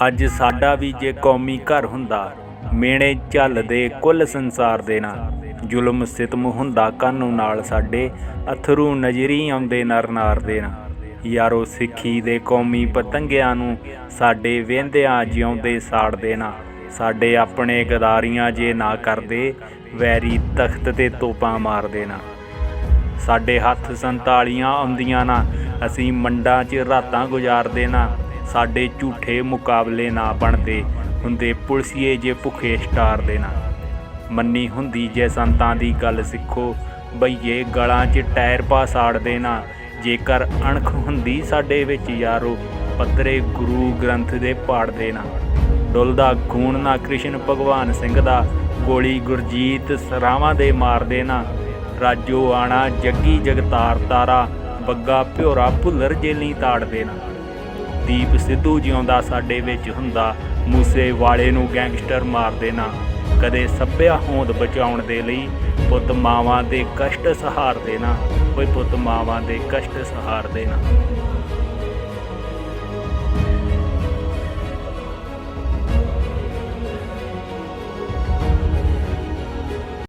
ਅੱਜ ਸਾਡਾ ਵੀ ਜੇ ਕੌਮੀ ਘਰ ਹੁੰਦਾ, ਮੇਣੇ ਝੱਲਦੇ ਕੁੱਲ ਸੰਸਾਰ ਦੇ ਨਾ ਜ਼ੁਲਮ ਸਿਤਮ ਹੁੰਦਾ ਕਾਨੂੰ ਨਾਲ ਸਾਡੇ, ਅਥਰੂ ਨਜ਼ਰੀ ਆਉਂਦੇ ਨਰ ਨਾਰ ਦੇ ਨਾ ਯਾਰੋ ਸਿੱਖੀ ਦੇ ਕੌਮੀ ਪਤੰਗਿਆਂ ਨੂੰ ਸਾਡੇ ਵੇਂਦਿਆਂ ਜਿਉਂਦੇ ਸਾੜ ਦੇਣਾ ਸਾਡੇ ਆਪਣੇ ਗਦਾਰੀਆਂ ਜੇ ਨਾ ਕਰਦੇ, ਵੈਰੀ ਤਖਤ ਤੇ ਤੋਪਾਂ ਮਾਰ ਦੇਣਾ ਸਾਡੇ ਹੱਥ ਸੰਤਾਲੀਆਂ ਆਉਂਦੀਆਂ ਨਾ, ਅਸੀਂ ਮੰਡਾਂ 'ਚ ਰਾਤਾਂ ਗੁਜ਼ਾਰਦੇ ਨਾ। ਸਾਡੇ ਝੂਠੇ ਮੁਕਾਬਲੇ ਨਾ ਬਣਦੇ ਹੁੰਦੇ ਪੁਲਸੀਏ ਜੇ ਭੁੱਖੇ ਸਟਾਰ ਨਾ ਮੰਨੀ ਹੁੰਦੀ ਜੇ ਸੰਤਾਂ ਦੀ ਗੱਲ ਸਿੱਖੋ, ਬਈਏ ਗਲਾਂ 'ਚ ਟਾਇਰ ਪਾ ਸਾੜ ਦੇਣਾ। ਜੇਕਰ ਅਣਖ ਹੁੰਦੀ ਸਾਡੇ ਵਿੱਚ ਯਾਰੋ ਪੱਤਰੇ ਗੁਰੂ ਗ੍ਰੰਥ ਦੇ ਪਾੜ ਦੇਣਾ। ਡੁੱਲਦਾ ਖੂਨ ਨਾ ਕ੍ਰਿਸ਼ਨ ਭਗਵਾਨ ਸਿੰਘ ਦਾ, ਗੋਲੀ ਗੁਰਜੀਤ ਸਰਾਵਾਂ ਦੇ ਮਾਰ ਦੇਣਾ। ਰਾਜੋ ਆਣਾ ਜੱਗੀ ਜਗਤਾਰ ਤਾਰਾ, ਬੱਗਾ ਭਿਓਰਾ ਭੁੱਲਰ ਜੇਲੀ ਤਾੜ ਦੇਣਾ। ਦੀਪ ਸਿੱਧੂ ਜਿਉਂਦਾ ਸਾਡੇ ਵਿੱਚ ਹੁੰਦਾ। ਮੂਸੇ ਵਾਲੇ ਨੂੰ ਗੈਂਗਸਟਰ ਮਾਰ ਦੇਣਾ। ਕਦੇ ਸੱਭਿਆ ਹੋਂਦ ਬਚਾਉਣ ਦੇ ਲਈ ਪੁੱਤ ਮਾਵਾਂ ਦੇ ਕਸ਼ਟ ਸਹਾਰ ਦੇਣਾ। ਕੋਈ ਪੁੱਤ ਮਾਵਾਂ ਦੇ ਕਸ਼ਟ ਸਹਾਰ ਦੇਣਾ।